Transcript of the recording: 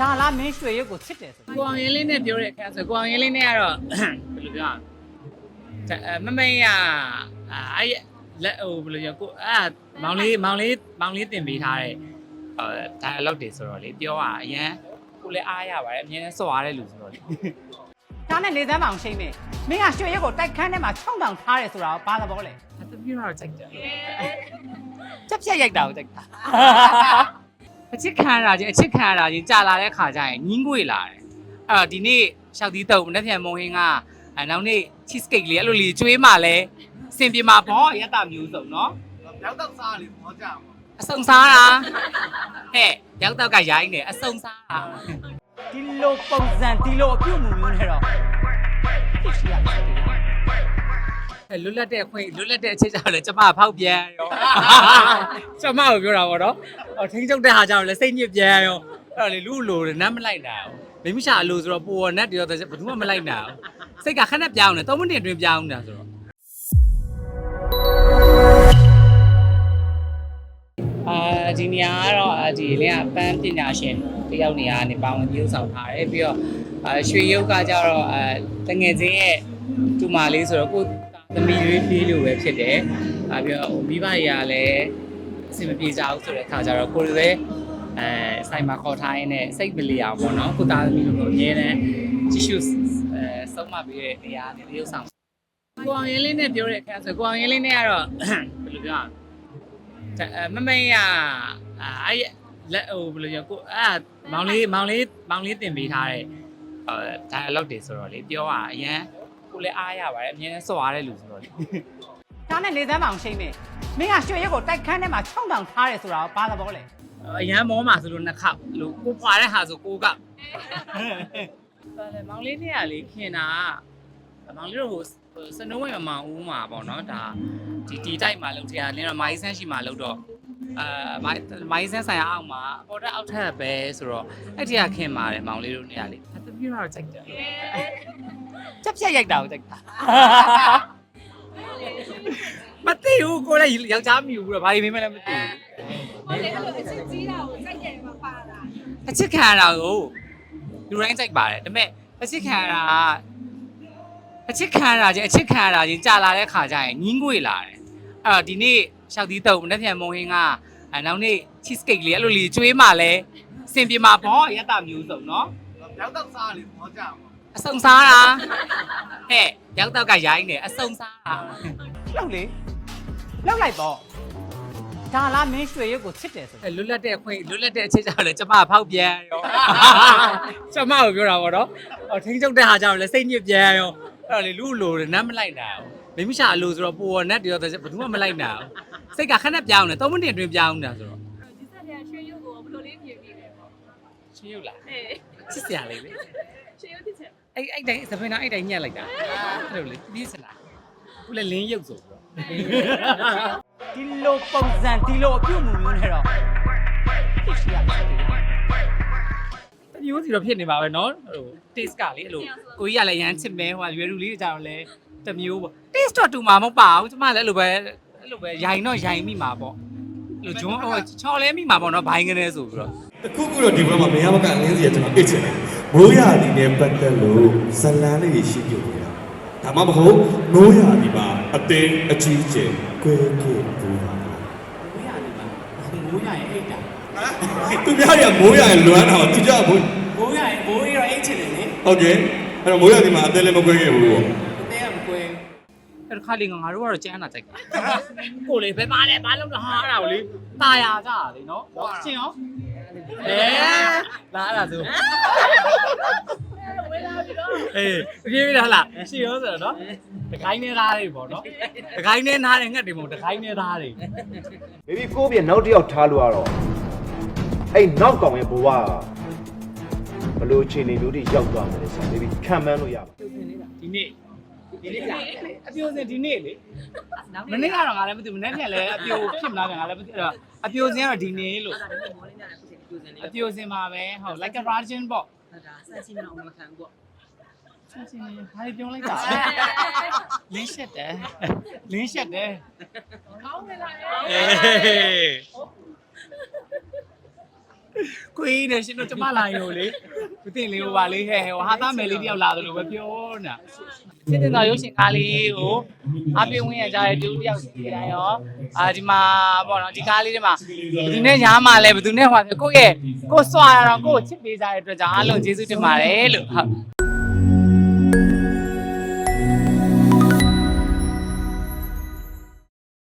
ဒါလားမင်းရွှေရုပ်ကိုချစ်တယ်ဆိုကိုအောင်ရင်လေးနဲ့ပြောတဲ့အခါဆိုကိုအောင်ရင်လေးနဲ့ကတော့ဘယ်လိုပြောရမလဲမမေးရအဲ့လက်ဟိုဘယ်လိုပြောကိုအာမောင်လေးမောင်လေးမောင်လေးတင်ပေးထားတဲ့အဲ dialogue တွေဆိုတော့လေပြောရအရန်ကိုလည်းအားရပါတယ်အမြဲတမ်းစော်ရတဲ့လူဆိုတော့လေဒါနဲ့နေသမ်းမအောင်ရှိမ့်မယ်မင်းကရွှေရုပ်ကိုတိုက်ခန်းထဲမှာခြုံတောင်ထားတယ်ဆိုတာကိုဘာသဘောလဲအတပြတော့ကြိုက်တယ်ချက်ပြက်ရိုက်တာကိုကြိုက်တာ အချစ်ခံရတာချင်းအချစ်ခံရတာချင်းကြာလာတဲ့ခါကျရင်ညင်းငွေလာတယ်အဲ့တော့ဒီနေ့ရှောက်သီးတုပ်မနေ့ပြန်မုံဟင်းကအဲနောက်နေ့ cheese cake လေးအဲ့လိုလေးကျွေးမှလဲစင်ပြေမှာပေါ့ရက်တာမျိုးစုံနော်ရောက်တော့စားလေမောကြမှာအစုံစားတာဟဲ့ရောက်တော့ကရိုင်းတယ်အစုံစားတာဒီလိုပုံစံဒီလိုအပြုတ်မှုမျိုးနဲ့တော့ဖြစ်ရှိရမှာ အဲလွတ်လပ်တဲ့အခွင့်လွတ်လပ်တဲ့အချက်ကြောင့်လည်းကျမဖောက်ပြန်ရောကျမကိုပြောတာပေါ့နော်ဟောထင်းကျုပ်တဲ့ဟာကြောင့်လည်းစိတ်ညစ်ပြန်ရောအဲ့တော့လေလူလိုတယ်နမ်းမလိုက်တာမိမရှာအလိုဆိုတော့ပိုနတ်တွေရောဘယ်သူမှမလိုက်တာစိတ်ကခဏပြောင်းတယ်3မိနစ်အတွင်းပြောင်းနေတာဆိုတော့အာဒီနေရာကတော့အာဒီလင်းကပန်းပညာရှင်တယောက်နေရာကနေပါဝင်ပြုဆောင်ထားတယ်ပြီးတော့အာရွှေရုပ်ကကြတော့အာတငယ်ချင်းရဲ့တူမလေးဆိုတော့ကို သမီးလေးလေးလိုပဲဖြစ်တယ်အာပြီးတော့ဟိုမိဘတွေကလည်းအဆင်မပြေကြဘူးဆိုတဲ့အခါကျတော့ကိုယ်လည်းအဲဆိုင်မှာခေါ်ထားရင်းနဲ့စိတ်မလီအောင်ပေါ့နော်ကိုသားသမီးတို့ကိုအမြဲတမ်းကြည့်ရှုအဲဆုံးမပေးတဲ့နေရာနေရုပ်ဆောင်ကိုအောင်ရင်လေးနဲ့ပြောတဲ့အခါဆိုကိုအောင်ရင်လေးနဲ့ကတော့ဘယ်လိုပြောရမလဲအဲမမေးရအဲ့လက်ဟိုဘယ်လိုပြောကိုအာမောင်လေးမောင်လေးမောင်လေးတင်ပေးထားတဲ့အဲ dialogue တွေဆိုတော့လေပြောရအရန် ကိုလည်းအားရပါတယ်အမြဲတမ်းစော်ရတဲ့လူဆိုတော့လေဒါနဲ့နေသမ်းမအောင်ရှိမ့်မယ်မင်းကရွှေရုပ်ကိုတိုက်ခန်းထဲမှာခြုံတောင်ထားတယ်ဆိုတာကိုဘာသဘောလဲအရန်မောမှာဆိုလို့နှစ်ခေါက်လို့ကိုပွာတဲ့ဟာဆိုကိုကမောင်လေးနဲ့ကလေခင်တာမောင်လေးတို့ဟိုစနိုးဝဲမမောင်ဦးမှာပေါ့နော်ဒါဒီဒီတိုက်မှာလောက်ထရလင်းတော့မိုင်းဆန်းရှိမှာလောက်တော့အာမိုင်းမိုင်းဆန်းဆိုင်ရာအောက်မှာပေါ်တက်အောက်ထက်ပဲဆိုတော့အဲ့ဒီကခင်ပါတယ်မောင်လေးတို့နေရာလေးအတပြည့်တော့ကြိုက်တယ် ချက်ပြက်ရိုက်တာကိုကြိုက်တာမသိဘူးကိုလည်းယောက်ျားမြူဘူးတော့ဘာလို့မင်းမလဲမသိဘူးဟုတ်တယ်အဲ့လိုအချစ်ကြီးတာကိုစိုက်တယ်မှာပါတာအချစ်ခံရတာကိုလူတိုင်းကြိုက်ပါတယ်ဒါပေမဲ့အချစ်ခံရတာကအချစ်ခံရတာချင်းအချစ်ခံရတာချင်းကြာလာတဲ့ခါကျရင်ညင်းငွေလာတယ်အဲ့တော့ဒီနေ့ရှောက်သီးတုပ်မနေ့ပြန်မုံဟင်းကအဲနောက်နေ့ cheese cake လေးအဲ့လိုလေးကျွေးမှလဲစင်ပြေမှာပေါ့ရက်တာမျိုးစုံနော်ရောက်တော့စားလေမောကြမှာ အစုံစားတာဟဲ့ရောက်တော့ကရိုင်းတယ်အစုံစားတာလောက်လေလောက်လိုက်ပေါ့ဒါလားမင်းရွှေရုပ်ကိုချစ်တယ်ဆို အဲလွတ်လပ်တဲ့အခွင့်လွတ်လပ်တဲ့အချက်ကြောင့်လည်းကျမဖောက်ပြန်ရောကျမကိုပြောတာပေါ့နော်ဟောထင်းကျုပ်တဲ့ဟာကြောင့်လည်းစိတ်ညစ်ပြန်ရောအဲ့တော့လေလူလိုတယ်နမ်းမလိုက်တာမိမရှာအလိုဆိုတော့ပိုနတ်တွေရောဘယ်သူမှမလိုက်တာစိတ်ကခဏပြောင်းတယ်3မိနစ်အတွင်းပြောင်းနေတာဆိုတော့ဒီစက်ရရွှေရုပ်ကိုဘယ်လိုလေးမြင်ပြီးလဲပေါ့ရှင်းရုပ်လားအေးချစ်စရာလေးလေရွှေရုပ်တစ်ချက် အဲ့အဲ့တိုင်းသပင်တော့အဲ့တိုင်းညက်လိုက်တာအဲ့လိုလေပြင်းစလားခုလည်းလင်းရုပ်ဆိုပြီးတော့ ဒီလိုပုံစံဒီလိုအပြုတ်မှုမျိုးနဲ့တော့ဖြစ်ရှိရမှာ တမျိုးစီတော့ဖြစ်နေပါပဲเนาะဟို taste ကလေအဲ့လိုကိုကြီးကလည်းရမ်းချစ်မဲဟိုရွယ်လူလေးတွေကြတော့လဲတမျိုးပေါ့ taste တော့တူမှာမဟုတ်ပါဘူးကျမလည်းအဲ့လိုပဲအဲ့လိုပဲရိုင်တော့ရိုင်မိမှာပေါ့အဲ့ လို့ဂျွန်းဟိုချော်လဲမိမှာပေါ့နော်ဘိုင်းကနေဆိုပြီးတော့တခုခုတော့ဒီဘက်မှာမရမကအလင်းစီကကျွန်တော်အိတ်ချင်တယ်မိုးရအနေနဲ့ပတ်သက်လို့ဇလန်လေးရှိပြုတ်နေတာဒါမှမဟုတ်မိုးရဒီမှာအတင်းအကြီးကျယ်ကွဲကွဲပူတာမိုးရဒီမှာမိုးရရဲ့အိတ်တာဟမ်သူများတွေကမိုးရရဲ့လွမ်းတာသူကြောက်ဘူးမိုးရရဲ့မိုးရရဲ့အိတ်ချင်တယ်လေဟုတ်ကဲ့အဲ့တော့မိုးရဒီမှာအသေးလည်းမကွဲခဲ့ဘူးပေါ့အသေးကမကွဲဘူး အဲ့ခါလေးငါတို့ကတော့ကျန်းတာကြိုက်တာကိုလေဘယ်ပါလဲဘာလို့လဲဟာအဲ့ဒါကိုလေตายရကြတာလေနော်ဟောရှင်းရောအဲလာအဲ့ဒါဆို ဝေးလာပြီးတော့ အေးပြေးပြေးလားလားရှင်းရောဆိုတော့နော်တခိုင်းနေသားတွေပေါ့နော်တခိုင်းနေသားတွေငှက်တွေမဟုတ်တခိုင်းနေသားတွေ ဘေဘီကိုပြနောက်တစ်ယောက်ထားလို့ရတော့အဲ့နောက်ကောင်ရဲ့ဘဝကဘလို့အခြေအနေမျိုးတွေရောက်သွားမယ်လဲဆိုတော့ဘေဘီခံမှန်းလို့ရပါ ဒီနေ့ ဒီနေ့အပြိုစင်ဒီနေ့လေမနေ့ကတော့ငါလည်းမသိဘူးမနေ့ကလည်းအပြိုဖြစ်မလားငါလည်းမသိဘူးအပြိုစင်ကတော့ဒီနေ့လို့အပြိုစင်ပါပဲဟုတ် like a virgin ပေါ့ဒါဆန့်စီမအောင်မခံဘူးပေါ့ဆင်စင်ဘာပြောလိုက်တာလင်းရှက်တယ်လင်းရှက်တယ်ကောင်းနေလာအေး ကိုကြီးနဲ့ရှင်တို့ကျမလာရောလေသူတင်လေးဟိုပါလေးဟဲ့ဟိုဟာသားမယ်လေးတယောက်လာသလိုပဲပြောနေတာစစ်တင်တော်ရုပ်ရှင်ကားလေးကိုအပြင်းဝင်ရကြတဲ့တူတယောက်စီတိုင်းရောအာဒီမှာပေါ့နော်ဒီကားလေးတွေမှာဘယ်သူနဲ့ညားမှလဲဘယ်သူနဲ့ဟိုကိုယ့်ရဲ့ကိုယ်စွာရတော့ကိုယ့်ကိုချစ်ပေးကြတဲ့အတွက်ကြောင့်အားလုံးကျေးဇူးတင်ပါတယ်လို့ဟုတ်